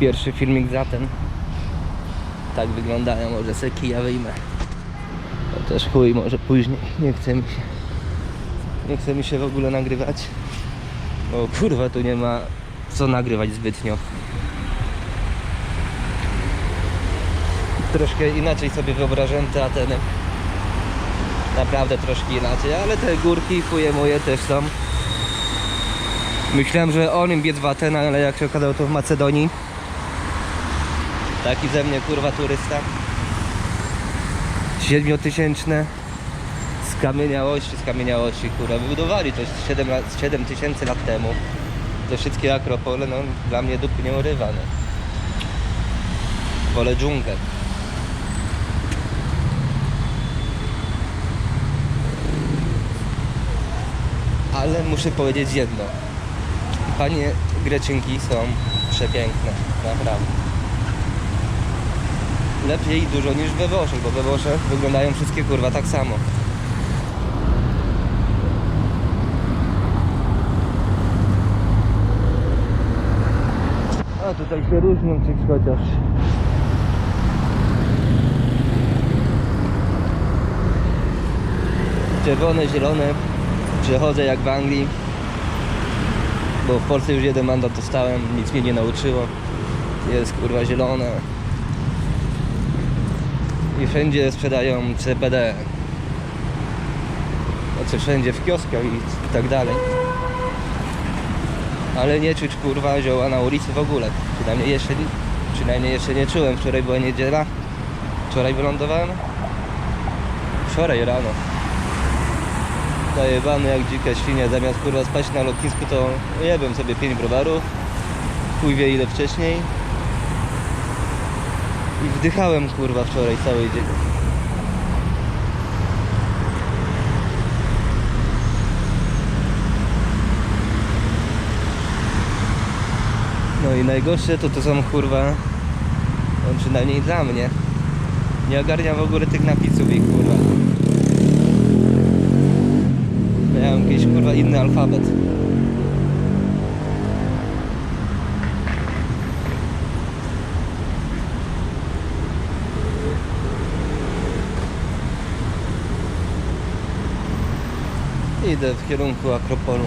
Pierwszy filmik za ten. Tak wyglądają, może se kija wyjmę. To też chuj, może później. Nie chce mi się. Nie chce mi się w ogóle nagrywać. Bo kurwa tu nie ma co nagrywać zbytnio. Troszkę inaczej sobie wyobrażałem te Ateny. Naprawdę troszkę inaczej, ale te górki chuje moje też są. Myślałem, że on im biec w Atenach, ale jak się okazało to w Macedonii. Taki ze mnie kurwa turysta. Siedmiotysięczne skamieniałości, skamieniałości kurwa. Wybudowali to 7, lat, 7 tysięcy lat temu. Te wszystkie akropole, no dla mnie dupy nie urywa. No. Wolę dżunglę. Ale muszę powiedzieć jedno. Panie Greczynki są przepiękne, naprawdę. Lepiej dużo niż we Włoszech, bo we Włoszech wyglądają wszystkie kurwa tak samo. A tutaj się różnią czymś chociaż. Czerwone, zielone. Przechodzę jak w Anglii. Bo w Polsce już jeden mandat dostałem, nic mnie nie nauczyło. Jest kurwa zielone. I wszędzie sprzedają CBD. Znaczy wszędzie w kioskach i, tak dalej. Ale nie czuć kurwa zioła na ulicy w ogóle. Przynajmniej jeszcze, przynajmniej jeszcze nie czułem. Wczoraj była niedziela. Wczoraj wylądowałem. Wczoraj rano. Zajebany jak dzika świnia. Zamiast kurwa spać na lotnisku to jebłem sobie 5 browarów. Chuj wie ile wcześniej. I wdychałem kurwa wczoraj cały dzień. No i najgorsze to to są kurwa, no przynajmniej dla mnie. Nie ogarniam w ogóle tych napisów ich kurwa. Miałem jakiś kurwa inny alfabet. Idę w kierunku Akropolu.